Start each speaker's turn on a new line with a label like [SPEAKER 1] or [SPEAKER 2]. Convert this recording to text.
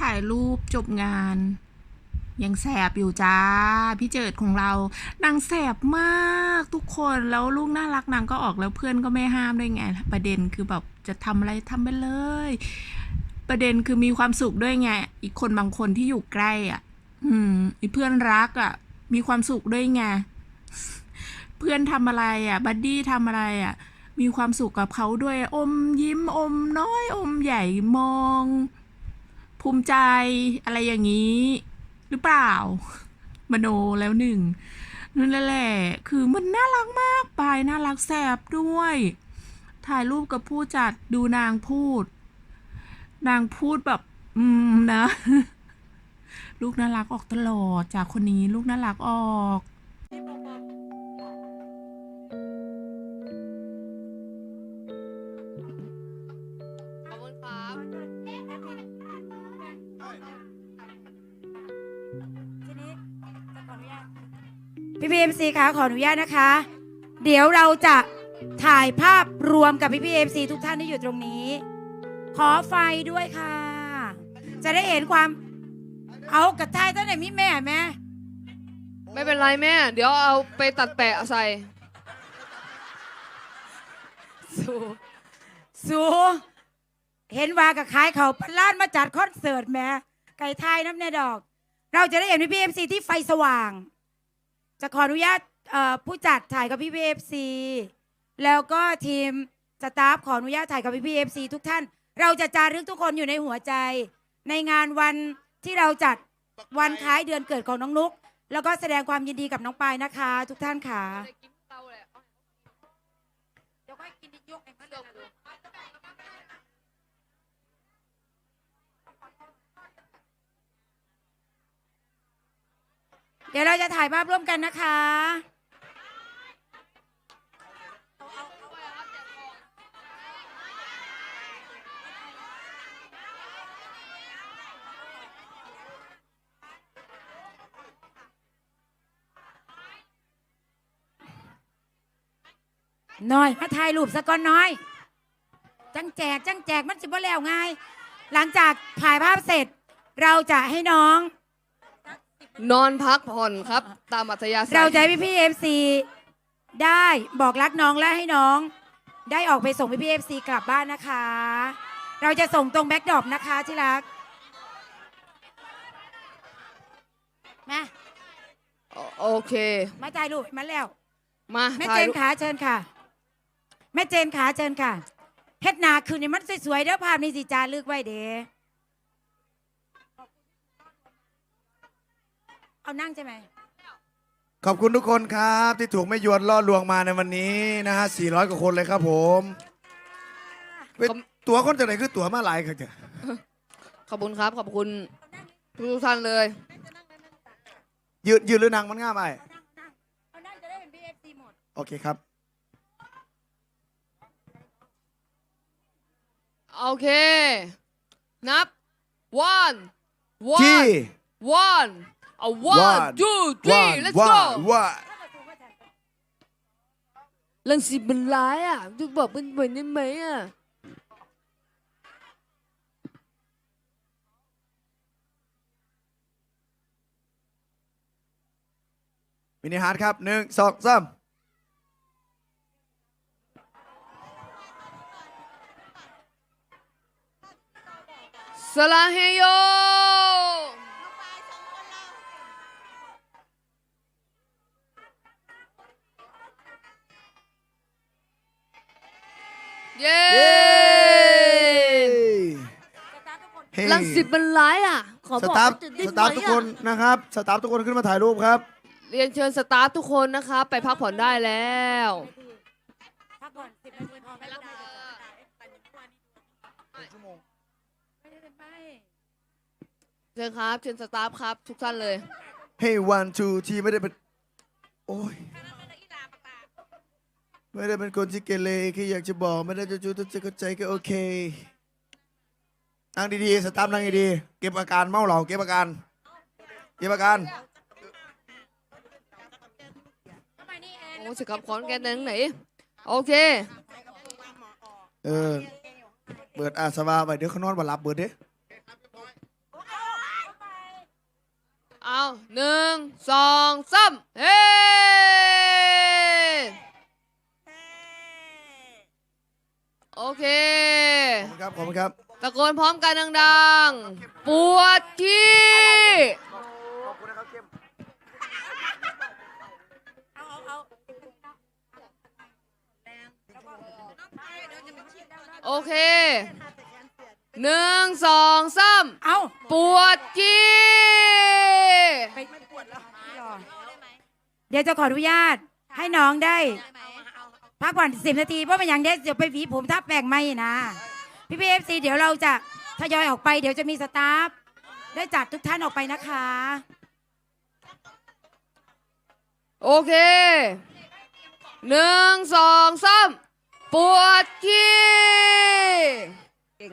[SPEAKER 1] ถ่ายรูปจบงาน ยังแสบอยู่จ้า พี่เจิดของเรานางแสบมากทุกคนแล้วลูกน่ารักนางก็ออกแล้วเพื่อนก็ไม่ห้ามด้วยไง ประเด็นคือแบบจะทำอะไรทำไปเลย ประเด็นคือมีความสุขด้วยไง อีกคนบางคนที่อยู่ใกล้อะ อืมอีเพื่อนรักอะ มีความสุขด้วยไงเพื่อนทำอะไรอะบัดดี้ทำอะไรอะมีความสุขกับเขาด้วยอมยิ้มอมน้อยอมใหญ่มอง ภูมิใจอะไรอย่างนี้ หรือเปล่า มโนแล้วหนึ่งนั่นแหละ คือมันน่ารักมากปายน่ารักแสบด้วย ถ่ายรูปกับผู้จัดดูนางพูด นางพูดแบบ อืมนะ ลูกน่ารักออกตลอดจากคนนี้ลูกน่ารักออก
[SPEAKER 2] พี่พีเอ็มซีคะขออนุญาตนะคะ เดี๋ยวเราจะถ่ายภาพรวมกับพี่พีเอ็มซีทุกท่านที่อยู่ตรงนี้ ขอไฟด้วยค่ะ จะได้เห็นความเอากระทายตั้งแต่มีแม่แม่
[SPEAKER 3] ไม่เป็นไรแม่ เดี๋ยวเอาไปตัดแปะใส่
[SPEAKER 2] สูสูเห็นว่ากับขายเขาพันล้านมาจัดคอนเสิร์ตแหม่ไก่ทายน้ำแน่ดอก เราจะได้เห็นพี่พีเอ็มซีที่ไฟสว่าง จะขออนุญาตเอ่อผู้จัดถ่ายกับพี่พีเอฟซีแล้วก็ทีมสตาฟขออนุญาตถ่ายกับพี่พีเอฟซีทุกท่าน เราจะจารึกทุกคนอยู่ในหัวใจ ในงานวันที่เราจัดวันคล้ายเดือนเกิดของน้องนุก แล้วก็แสดงความยินดีกับน้องปายนะคะ ทุกท่านค่ะ เดี๋ยวค่อยกินยกให้เพื่อน เดี๋ยวเราจะถ่ายภาพร่วมกันนะคะ น้อย มาถ่ายรูปสะก่อนน้อย จังแจก จังแจกมันสิบ่แล้วไงายหลังจากถ่ายภาพเสร็จ เราจะให้น้อง
[SPEAKER 3] นอนพักผ่อนครับ ตามอัธยาศัย
[SPEAKER 2] เราจะให้พี่พี่เอฟซีได้บอกรักน้องและให้น้อง ได้ออกไปส่งพี่พี่เอฟซีกลับบ้านนะคะ เราจะส่งตรงแบ็กดรอปนะคะที่รักมา
[SPEAKER 3] โอโอเค
[SPEAKER 2] มาถ่ายรูปมาแล้ว
[SPEAKER 3] มา
[SPEAKER 2] แม่
[SPEAKER 3] ถ่า
[SPEAKER 2] เจ
[SPEAKER 3] ย
[SPEAKER 2] น
[SPEAKER 3] รูป
[SPEAKER 2] ขาเชิญค่ะ แม่เจนขาเชิญค่ะเฮ็ดหนาคืนนี่มันสวยๆเด้อภาพนี้สิจารึกไว้เด้ เอานั่งใช่ไหม
[SPEAKER 4] ขอบคุณทุกคนครับที่ถูกไม่ยวนล่อลวงมาในวันนี้นะฮะ 400 กว่าคนเลยครับผมเป็นตัวคนจากไหนคือตัวมาหลายครับเจ้ะ
[SPEAKER 3] ขอบคุณครับ ขอบคุณทุกท่านเลย
[SPEAKER 4] ยืนยืนหรือนั่งมันง่ายไป
[SPEAKER 2] เอานั่งจะได้เป็น BFC หมด
[SPEAKER 4] โอเคครับ
[SPEAKER 3] โอเค นับ one
[SPEAKER 4] ที่
[SPEAKER 3] one one a one
[SPEAKER 4] One
[SPEAKER 3] two three let's go
[SPEAKER 4] ว่า
[SPEAKER 3] ลังสิบเป็นร้ายอะจะบอกเป็นเหมือนได้ไหมอะ
[SPEAKER 4] มินิฮาร์ดครับหนึ่งสองสาม
[SPEAKER 3] สลาเฮโย เย้
[SPEAKER 4] เฮ้
[SPEAKER 3] ลังสิบมันร้ายอะ ขอ
[SPEAKER 4] ส
[SPEAKER 3] บอก
[SPEAKER 4] ตาฟ
[SPEAKER 3] ว่าจะได้
[SPEAKER 4] สตาฟ
[SPEAKER 3] ไหม
[SPEAKER 4] ทุก
[SPEAKER 3] อะ
[SPEAKER 4] คนนะครับ สตาฟทุกคนขึ้นมาถ่ายรูปครับ
[SPEAKER 3] เรียนเชิญสตาฟทุกคนนะครับไปพักผ่อนได้แล้ว
[SPEAKER 2] พักก่อนสิบนาทีพอไม่รับไม่ได้ไป
[SPEAKER 3] เชิญครับ เชิญสตาฟครับ ทุกท่านเลย
[SPEAKER 4] เฮ้ย one two ที่ไม่ได้เป็น ไม่ได้เป็นคนที่เกเรแค่อยากจะบอก ไม่ได้จะจูจะเข้าใจก็โอเคนั่งดีๆสตาฟนั่งดีๆเก็บอาการเมาเหล่าเก็บอาการ เก็บอาการ
[SPEAKER 3] โอ้สิครับขอนแกนไหน โอเค
[SPEAKER 4] เออ เปิดอาสวาไปเดี๋ยวเขานอนบ่หลับเบิดเด้
[SPEAKER 2] เอา
[SPEAKER 3] เอาหนึ่งสองสามเฮ้ โอเค
[SPEAKER 4] ขอบคุณครับ ขอบคุณครับ
[SPEAKER 3] ตะโกนพร้อมกันดังๆ ปวดขี้โอเคหนึ่งสองสาม
[SPEAKER 2] เอา
[SPEAKER 3] ปวดขี้
[SPEAKER 2] ไปเดี๋ยวจะขออนุญาตให้น้องได้ พักผ่อนสิบนาทีเพราะมันยังได้เดี๋ยวไปหวีผมทับแปลงไม่นะ พี่พีเอฟซีเดี๋ยวเราจะทยอยออกไป เดี๋ยวจะมีสตาฟได้จัดทุกท่านออกไปนะคะ
[SPEAKER 3] โอเคหนึ่งสองสามปวดขี้เก่ง